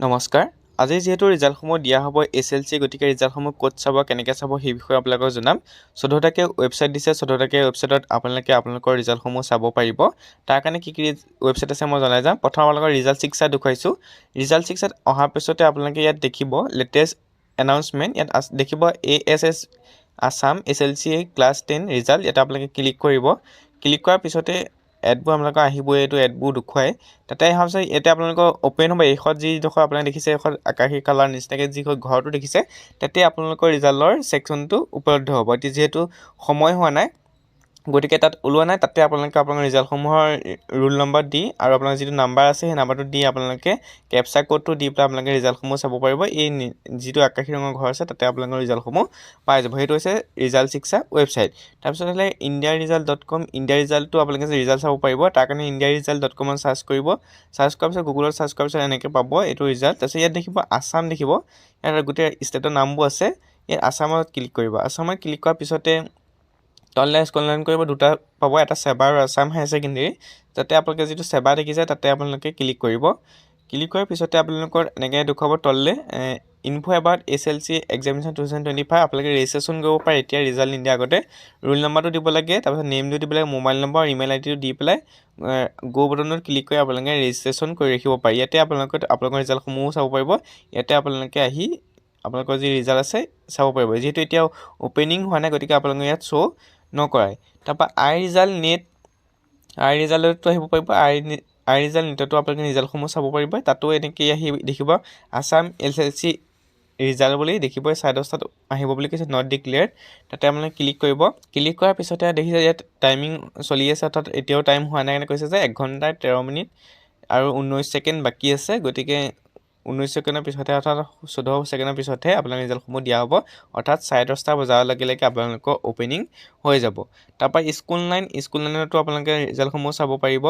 নমস্কাৰ। আজি যিহেতু ৰিজাল্টসমূহ দিয়া হ'ব, এছ এল চি গতিকে ৰিজাল্টসমূহ ক'ত চাব, কেনেকৈ চাব, সেই বিষয়ে আপোনালোকক জনাম। চৈধ্যটাকৈ ৱেবছাইট দিছে চৈধ্যটাকৈ ৱেবছাইটত আপোনালোকে আপোনালোকৰ ৰিজাল্টসমূহ চাব পাৰিব। তাৰ কাৰণে কি কি ৱেবছাইট আছে মই জনাই যাম। প্ৰথম আপোনালোকৰ ৰিজাল্ট চিক্সাৰ দেখুৱাইছোঁ। ৰিজাল্ট চিক্সাত অহাৰ পিছতে আপোনালোকে ইয়াত দেখিব লেটেষ্ট এনাউন্সমেণ্ট। ইয়াত দেখিব A S S Assam S L C class ten result. ইয়াতে আপোনালোকে ক্লিক কৰিব। ক্লিক কৰাৰ পিছতে এডবোৰ আপোনালোকৰ আহিবই এইটো এডবোৰ দেখুৱাই। তাতে অহাৰ পিছত ইয়াতে আপোনালোকৰ অ'পেন হ'ব এইখন যিডোখৰ আপোনালোকে দেখিছে এইখন আকাশী কালাৰ নিচিনাকৈ যি ঘৰটো দেখিছে তাতে আপোনালোকৰ ৰিজাল্টৰ ছেকশ্যনটো উপলব্ধ হ'ব। এতিয়া যিহেতু সময় হোৱা নাই গতিকে তাত ওলোৱা নাই, তাতে আপোনালোকে আপোনালোকৰ ৰিজাল্টসমূহৰ ৰোল নম্বৰ দি আৰু আপোনালোকৰ যিটো নাম্বাৰ আছে, সেই নাম্বাৰটো দি আপোনালোকে কেপচা ক'ডটো দি পেলাই আপোনালোকে ৰিজাল্টসমূহ চাব পাৰিব। এই যিটো আকাশী ৰঙৰ ঘৰ আছে, তাতে আপোনালোকৰ ৰিজাল্টসমূহ পাই যাব। সেইটো হৈছে ৰিজাল্ট শিক্ষা ৱেবছাইট। তাৰপিছত হ'লে India result dot com. India ৰিজাল্টটো আপোনালোকে ৰিজাল্ট চাব পাৰিব, তাৰ কাৰণে ইণ্ডিয়া ৰিজাল্ট ডট কমত চাৰ্চ কৰিব। চাৰ্চ কৰাৰ পিছত গুগলত চাৰ্চ কৰাৰ পিছত এনেকৈ পাব এইটো ৰিজাল্ট। তাৰপিছত ইয়াত দেখিব আছাম দেখিব। ইয়াত গোটেই ষ্টেটৰ নামবোৰ আছে। ইয়াত আছামত ক্লিক কৰিব। আছামত ক্লিক কৰাৰ পিছতে তললৈ স্কললাইন কৰিব দুটা পাব এটা ছেবা আৰু আছাম হায়াৰ ছেকেণ্ডেৰী। যাতে আপোনালোকে যিটো ছেবা দেখিছে তাতে আপোনালোকে ক্লিক কৰিব। ক্লিক কৰাৰ পিছতে আপোনালোকৰ এনেকৈ দেখুৱাব তললৈ info about S L C examination two thousand twenty five আপোনালোকে ৰেজিষ্ট্ৰেশ্যন কৰিব পাৰে এতিয়া ৰিজাল্ট নিদিয়া আগতে। ৰোল নম্বৰটো দিব লাগে তাৰপিছত নেমটো দিব লাগে মোবাইল নম্বৰ ইমেইল আই ডিটো দি পেলাই গ' বটনত ক্লিক কৰি আপোনালোকে ৰেজিষ্ট্ৰেশ্যন কৰি ৰাখিব পাৰে। ইয়াতে আপোনালোকে আপোনালোকৰ ৰিজাল্টসমূহো চাব পাৰিব। ইয়াতে আপোনালোকে আহি আপোনালোকৰ যি ৰিজাল্ট আছে চাব পাৰিব। যিহেতু এতিয়া অ'পেনিং হোৱা নাই গতিকে আপোনালোকে ইয়াত শ্ব' নকৰাই। তাৰপৰা আই ৰিজাল্ট নেট আই ৰিজাল্টতো আহিব পাৰিব আই আই ৰিজাল্ট নেটতো আপোনালোকে ৰিজাল্টসমূহ চাব পাৰিব তাতো এনেকৈ আহি দেখিব Assam L L C result বুলি দেখিব চাইডৰ তাত আহিব বুলি কৈছে নট ডিক্লেয়াৰ্ড তাতে আপোনালোকে ক্লিক কৰিব। ক্লিক কৰাৰ পিছতে দেখিছে ইয়াত টাইমিং চলি আছে অৰ্থাৎ এতিয়াও টাইম হোৱা নাই কাৰণে কৈছে যে এক ঘণ্টা তেৰ মিনিট আৰু ঊনৈছ ছেকেণ্ড বাকী আছে গতিকে ঊনৈছ ছেকেণ্ডৰ পিছতহে অৰ্থাৎ চৈধ্য ছেকেণ্ডৰ পিছতহে আপোনালোকৰ ৰিজাল্টসমূহ দিয়া হ'ব। অৰ্থাৎ চাৰে দহটা বজাৰ লগে লগে আপোনালোকৰ অ'পেনিং হৈ যাব। তাৰপৰা স্কুল লাইন স্কুল লাইনতো আপোনালোকে ৰিজাল্টসমূহ চাব পাৰিব।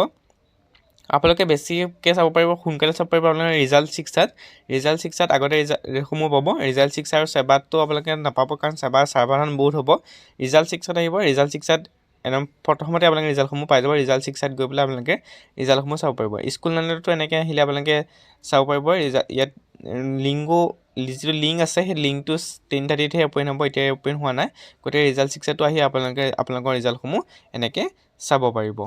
আপোনালোকে বেছিকৈ চাব পাৰিব সোনকালে চাব পাৰিব আপোনালোকে ৰিজাল্ট ছিক্সাত। ৰিজাল্ট ছিক্সাত আগতে ৰিজাল্টসমূহ পাব। ৰিজাল্ট ছিক্স আৰু ছেবাতটো আপোনালোকে নাপাব কাৰণ ছেবাৰ ছাৰ্ভাৰখন বহুত হ'ব। ৰিজাল্ট ছিক্সত আহিব ৰিজাল্ট ছিক্সাত একদম প্ৰথমতে আপোনালোকে ৰিজাল্টসমূহ পাই যাব ৰিজাল্ট ছিক্সাত গৈ পেলাই আপোনালোকে ৰিজাল্টসমূহ চাব পাৰিব। স্কুল লাইনতো এনেকৈ আহিলে আপোনালোকে চাব পাৰিব ৰিজাল্ট ইয়াত লিংকো যিটো লিংক আছে সেই লিংকটো টেন থাৰ্টিতহে অ'পেন হ'ব এতিয়া অ'পেন হোৱা নাই। গতিকে ৰিজাল্ট ছিক্সাতো আহি আপোনালোকে আপোনালোকৰ ৰিজাল্টসমূহ এনেকৈ চাব পাৰিব।